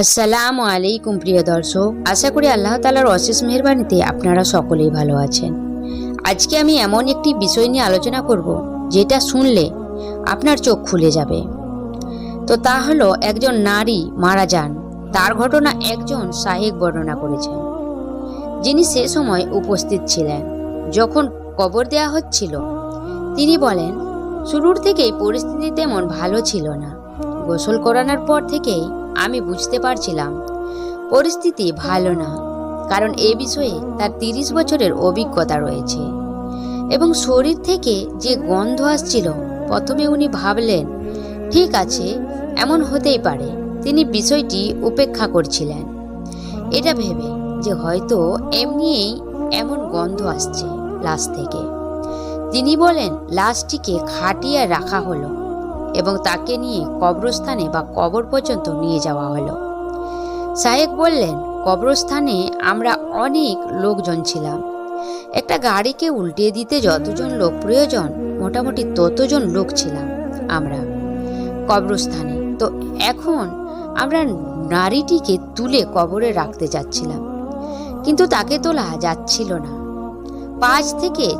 আসসালামু আলাইকুম, প্রিয় দর্শক। আশা করি আল্লাহ তালার অশেষ মেহরবানিতে আপনারা সকলেই ভালো আছেন। আজকে আমি এমন একটি বিষয় নিয়ে আলোচনা করব, যেটা শুনলে আপনার চোখ খুলে যাবে। তো তা হলো, একজন নারী মারা যান, তার ঘটনা একজন সাহেব বর্ণনা করেছেন। যিনি সে সময় উপস্থিত ছিলেন, যখন কবর দেয়া হচ্ছিল। তিনি বলেন, শুরুর থেকেই পরিস্থিতি তেমন ভালো ছিল না। গোসল করানোর পর থেকেই আমি বুঝতে পারছিলাম, পরিস্থিতি ভালো না, কারণ এ বিষয়ে তার তিরিশ বছরের অভিজ্ঞতা রয়েছে। এবং শরীর থেকে যে গন্ধ আসছিল, প্রথমে উনি ভাবলেন, ঠিক আছে, এমন হতেই পারে। তিনি বিষয়টি উপেক্ষা করছিলেন। এটা ভেবে যে হয়তো এমনিই এমন গন্ধ আসছে লাশ থেকে। তিনি বলেন, লাশটিকে খাটিয়ে রাখা হলো। এবং তাকে নিয়ে কবরস্থানে বা কবর পর্যন্ত নিয়ে যাওয়া হলো। সাহেব বললেন, কবরস্থানে আমরা অনেক লোকজন ছিলাম। একটা গাড়িকে উল্টিয়ে দিতে যতজন লোক প্রয়োজন, মোটামুটি ততজন লোক ছিলাম আমরা কবরস্থানে। তো এখন আমরা নারীটিকে তুলে কবরে রাখতে যাচ্ছিলাম। কিন্তু তাকে তোলা যাচ্ছিল না। পাঁচ থেকে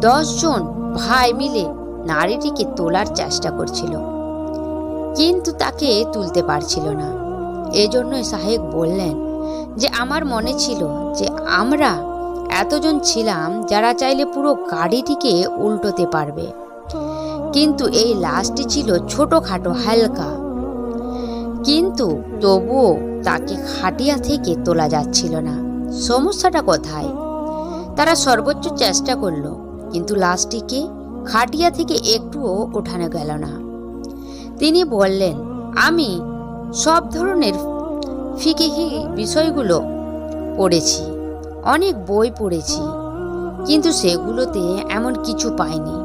দশজন ভাই মিলে নারীটিকে তোলার চেষ্টা করছিল। কিন্তু তাকে তুলতে পারছিল না। এজন্যই সাহেব বললেন যে, আমার মনে ছিল যে, আমরা এতজন ছিলাম যারা চাইলে পুরো গাড়িটিকে উল্টোতে পারবে। কিন্তু এই লাশটি ছিল ছোটোখাটো হালকা। কিন্তু তবুও তাকে খাটিয়া থেকে তোলা যাচ্ছিল না। সমস্যাটা কোথায়? তারা সর্বোচ্চ চেষ্টা করল, কিন্তু লাশটিকে খাটিয়া থেকে একটুও ওঠানো গেল না। তিনি বললেন, আমি সব ধরনের ফিকিহি বিষয়গুলো পড়েছি, অনেক বই পড়েছি, কিন্তু সেগুলোতে এমন কিছু পাইনি।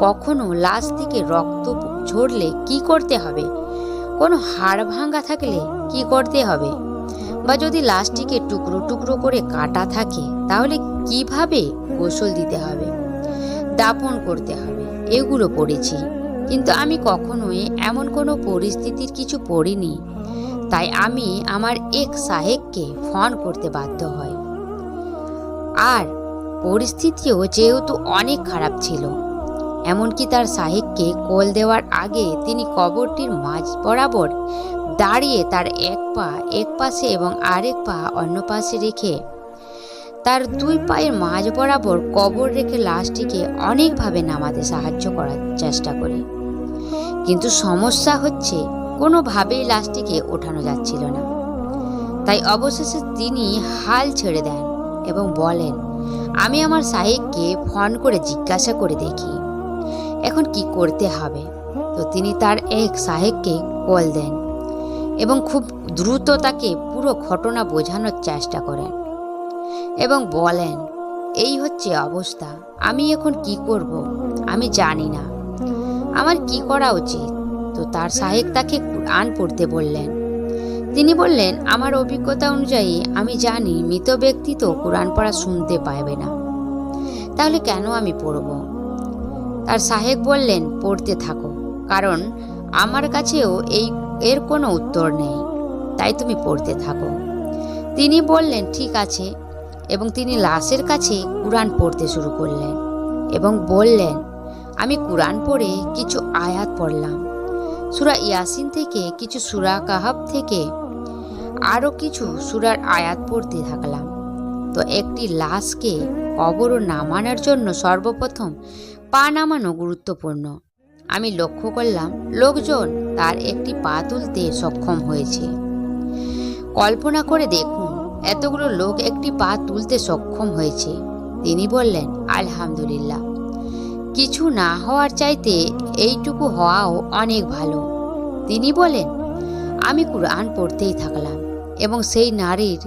কখনো লাশ থেকে রক্ত ঝরলে কি করতে হবে? কোনো হাড় ভাঙা থাকলে কি করতে হবে? বা যদি লাশটিকে টুকরো টুকরো করে কাটা থাকে, তাহলে কীভাবে গোসল দিতে হবে? দাপন করতে হবে। এগুলো পড়েছি। কিন্তু আমি কখনোই এমন কোনো পরিস্থিতির কিছু পড়িনি। তাই আমি আমার এক সাহেবকে ফোন করতে বাধ্য হই। আর পরিস্থিতিও যেহেতু অনেক খারাপ ছিল, এমনকি তার সাহেবকে কোল দেওয়ার আগে তিনি কবরটির মাঝ বরাবর দাঁড়িয়ে তার এক পা এক পাশে এবং আরেক পা অন্য পাশে রেখে তার দুই পায়ের মাঝ বরাবর কবর রেখে লাশটিকে অনেকভাবে নামাতে সাহায্য করার চেষ্টা করে। কিন্তু সমস্যা হচ্ছে, কোনোভাবেই লাশটিকে ওঠানো যাচ্ছিল না। তাই অবশেষে তিনি হাল ছেড়ে দেন এবং বলেন, আমি আমার সাহেবকে ফোন করে জিজ্ঞাসা করে দেখি, এখন কি করতে হবে? তো তিনি তার এক সাহেবকে কল দেন এবং খুব দ্রুত তাকে পুরো ঘটনা বোঝানোর চেষ্টা করেন। এবং বলেন, এই হচ্ছে অবস্থা, আমি এখন কি করব? আমি জানি না। আমার কি করা উচিত? তো তার সাহেব তাকে কোরআন পড়তে বললেন। তিনি বললেন, আমার অভিজ্ঞতা অনুযায়ী আমি জানি মৃত ব্যক্তি তো কোরআন পড়া শুনতে পাবে না। তাহলে কেন আমি পড়ব? তার সাহেব বললেন, পড়তে থাকো, কারণ আমার কাছেও এই, এর কোনো উত্তর নেই, তাই তুমি পড়তে থাকো। তিনি বললেন, ঠিক আছে এবং তিনি লাশের কাছে কোরআন পড়তে শুরু করলেন এবং বললেন, আমি কোরআন পড়ে কিছু আয়াত পড়লাম। সুরা ইয়াসিন থেকে কিছু সুরা কাহাব থেকে আরও কিছু সুরার আয়াত পড়তে থাকলাম। তো একটি লাশকে কবর নামানোর জন্য সর্বপ্রথম পা নামানো গুরুত্বপূর্ণ। আমি লক্ষ্য করলাম, লোকজন তার একটি পা তুলতে সক্ষম হয়েছে। কল্পনা করে দেখুন এতগুলো লোক একটি পা তুলতে সক্ষম হয়েছে। তিনি বললেন, আলহামদুলিল্লাহ। কিছু না হওয়ার চাইতে এইটুকু হওয়াও অনেক ভালো। তিনি বলেন, আমি কোরআন পড়তেই থাকলাম এবং সেই নারীর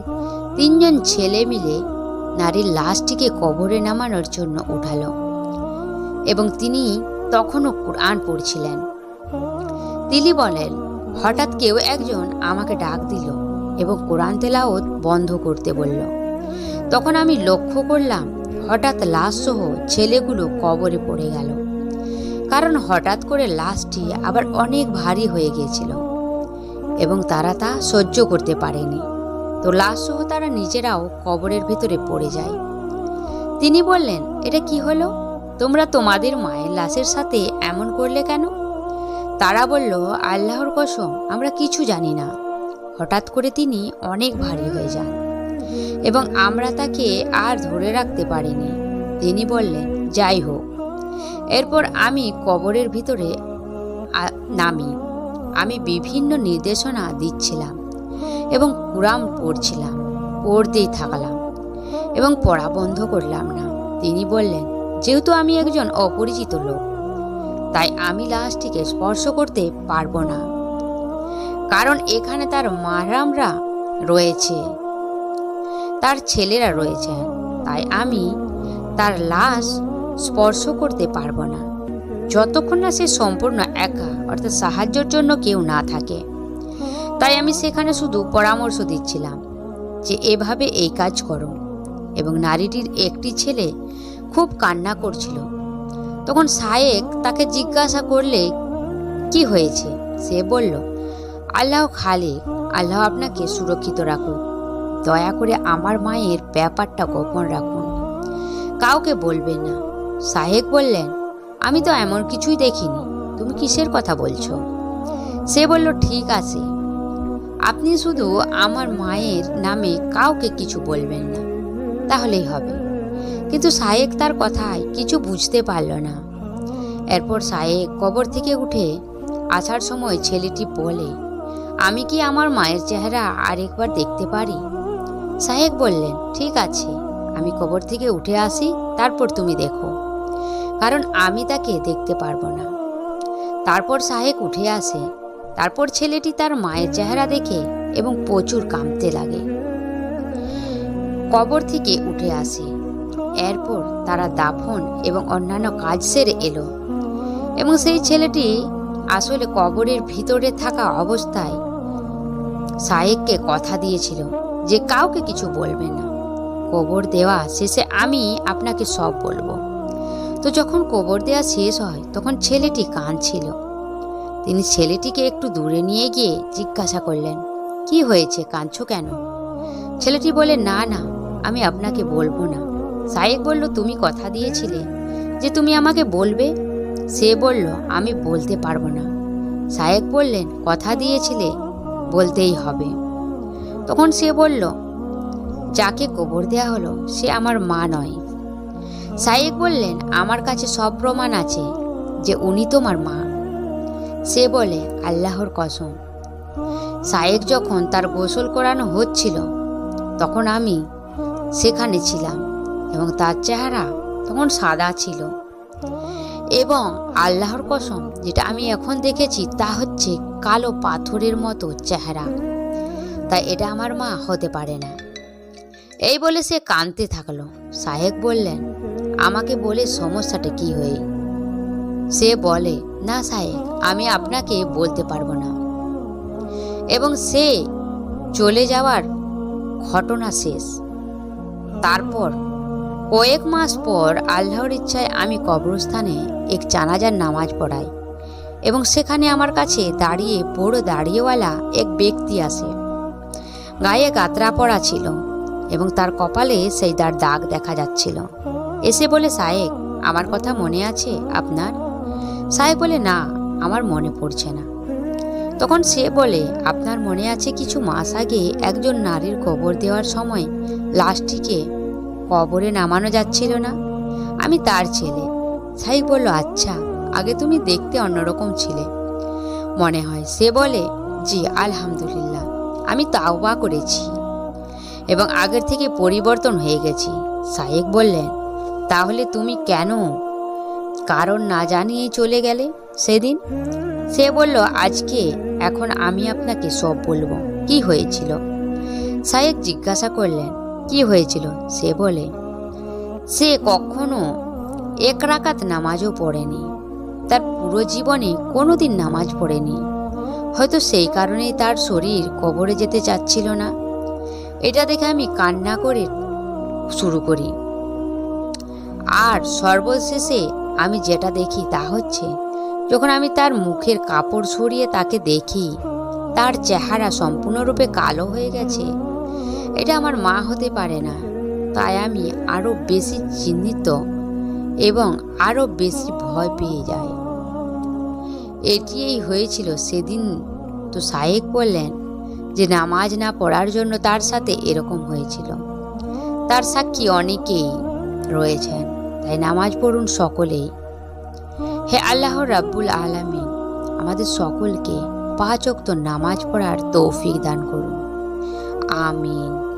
তিনজন ছেলে মিলে নারীর লাশটিকে কবরে নামানোর জন্য উঠালো এবং তিনি তখনও কোরআন পড়ছিলেন। তিনি বলেন, হঠাৎ কেউ একজন আমাকে ডাক দিল। এবং কোরআন তেলাওত বন্ধ করতে বলল। তখন আমি লক্ষ্য করলাম, হঠাৎ লাশসহ ছেলেগুলো কবরে পড়ে গেল। কারণ হঠাৎ করে লাশটি আবার অনেক ভারী হয়ে গিয়েছিল এবং তারা তা সহ্য করতে পারেনি। তো লাশ সহ তারা নিজেরাও কবরের ভিতরে পড়ে যায়। তিনি বললেন, এটা কি হলো? তোমরা তোমাদের মায়ের লাশের সাথে এমন করলে কেন? তারা বলল, আল্লাহর কসম, আমরা কিছু জানি না। হঠাৎ করে তিনি অনেক ভারী হয়ে যান এবং আমরা তাকে আর ধরে রাখতে পারিনি। তিনি বললেন, যাই হোক। এরপর আমি কবরের ভিতরে নামি। আমি বিভিন্ন নির্দেশনা দিচ্ছিলাম এবং কুরাম পড়ছিলাম, পড়তেই থাকলাম এবং পড়া বন্ধ করলাম না। তিনি বললেন, যেহেতু আমি একজন অপরিচিত লোক, তাই আমি লাশটিকে স্পর্শ করতে পারব না। কারণ এখানে তার মারামরা রয়েছে। তার ছেলেরা রয়েছে। তাই আমি তার লাশ স্পর্শ করতে পারব না। যতক্ষণ না সে সম্পূর্ণ একা, অর্থাৎ সাহায্যের জন্য কেউ না থাকে। তাই আমি সেখানে শুধু পরামর্শ দিচ্ছিলাম যে এভাবে এই কাজ করো। এবং নারীটির একটি ছেলে খুব কান্না করছিল। তখন সায়েক তাকে জিজ্ঞাসা করলে, কি হয়েছে? সে বলল আল্লাহ খালে আল্লাহ আপনাকে সুরক্ষিত রাখুক। দয়া করে আমার মায়ের ব্যাপারটা গোপন রাখুন। কাউকে বলবেন না। সাহেব বললেন, আমি তো এমন কিছুই দেখিনি। তুমি কিসের কথা বলছো? সে বলল, ঠিক আছে। আপনি শুধু আমার মায়ের নামে কাউকে কিছু বলবেন না। তাহলেই হবে। কিন্তু সায়েক তার কথায় কিছু বুঝতে পারল না। এরপর সায়েক কবর থেকে উঠে আসার সময় ছেলেটি বলে আমি কি আমার মায়ের চেহারা আরেকবার দেখতে পারি? সাহেব বললেন, ঠিক আছে। আমি কবর থেকে উঠে আসি, তারপর তুমি দেখো। কারণ আমি তাকে দেখতে পারব না। তারপর সাহেব উঠে আসে। তারপর ছেলেটি তার মায়ের চেহারা দেখে এবং প্রচুর কামতে লাগে। কবর থেকে উঠে আসে। এরপর তারা দাফন এবং অন্যান্য কাজ সেরে এলো। এবং সেই ছেলেটি আসলে কবরের ভিতরে থাকা অবস্থায় সাহেবকে কথা দিয়েছিল যে কাউকে কিছু বলবে না। কবর দেওয়া শেষে আমি আপনাকে সব বলব। তো যখন কবর দেওয়া শেষ হয়, তখন ছেলেটি কাঁদছিল। তিনি ছেলেটিকে একটু দূরে নিয়ে গিয়ে জিজ্ঞাসা করলেন, কি হয়েছে? কাঁদছো কেন? ছেলেটি বলে, না না, আমি আপনাকে বলব না। সাহেব বলল, তুমি কথা দিয়েছিলে যে তুমি আমাকে বলবে? সে বলল, আমি বলতে পারব না। সাহেব বললেন, কথা দিয়েছিলে বলতেই হবে। তখন সে বলল, যাকে কবর দেয়া হলো, সে আমার মা নয়। সাইক বললেন, আমার কাছে সব প্রমাণ আছে যে উনি তোমার মা। সে বলে, আল্লাহর কসম। সায়েক যখন তার গোসল করানো হচ্ছিল, তখন আমি সেখানে ছিলাম এবং তার চেহারা তখন সাদা ছিল। এবং আল্লাহর কসম, যেটা আমি এখন দেখেছি, তা হচ্ছে কালো পাথরের মতো চেহারা। তাই এটা আমার মা হতে পারে না। এই বলে সে কাঁদতে থাকল। সাহেব বললেন, আমাকে বলে সমস্যাটা কি হয়ে? সে বলে, না সাহেব, আমি আপনাকে বলতে পারব না। এবং সে চলে যাওয়ার ঘটনা শেষ। তারপর কয়েক মাস পর আল্লাহর ইচ্ছায় আমি কবরস্থানে এক জানাজার নামাজ পড়াই। এবং সেখানে আমার কাছে দাঁড়িয়ে বড় দাঁড়িয়েওয়ালা এক ব্যক্তি আসে গায়ে গাতরা পড়া ছিল এবং তার কপালে সেই তার দাগ দেখা যাচ্ছিল। এসে বলে সাহেব আমার কথা মনে আছে আপনার? সাহেব বলে, না, আমার মনে পড়ছে না। তখন সে বলে, আপনার মনে আছে কিছু মাস আগে একজন নারীর কবর দেওয়ার সময় লাশটিকে কবরে নামানো যাচ্ছিল না? আমি তার ছেলে। সাহেব বলল আচ্ছা। আগে তুমি দেখতে অন্যরকম ছিলে। মনে হয় সে বলে, জি, আলহামদুলিল্লাহ, আমি তাওবা করেছি এবং আগের থেকে পরিবর্তন হয়ে গেছি। সাহেব বললেন, তাহলে তুমি কেন কারণ না জানিয়ে চলে গেলে সেদিন? সে বলল, আজকে এখন আমি আপনাকে সব বলব, কি হয়েছিল? সাহেব জিজ্ঞাসা করলেন, কি হয়েছিল? সে বলে, সে কখনো এক রাকাত নামাজও পড়েনি। তার পুরো জীবনে কোনোদিন নামাজ পড়েনি। হয়তো সেই কারণেই তার শরীর কবরে যেতে চাচ্ছিল না। এটা দেখে আমি কান্না করে শুরু করি। আর সর্বশেষে আমি যেটা দেখি তা হচ্ছে, যখন আমি তার মুখের কাপড় সরিয়ে তাকে দেখি, তার চেহারা সম্পূর্ণরূপে কালো হয়ে গেছে। এটা আমার মা হতে পারে না, তাই আমি আরও বেশি চিহ্নিত এবং আরও বেশি ভয় পেয়ে যাই। এটিই হয়েছিল সেদিন। তো শায়েক বললেন যে, নামাজ না পড়ার জন্য তার সাথে এরকম হয়েছিল। তার সাক্ষী অনেকেই রয়েছেন, তাই নামাজ পড়ুন সকলেই। হে আল্লাহ রাব্বুল আলামিন, আমাদের সকলকে পাঁচ ওয়াক্ত নামাজ পড়ার তৌফিক দান করুন। আমিন।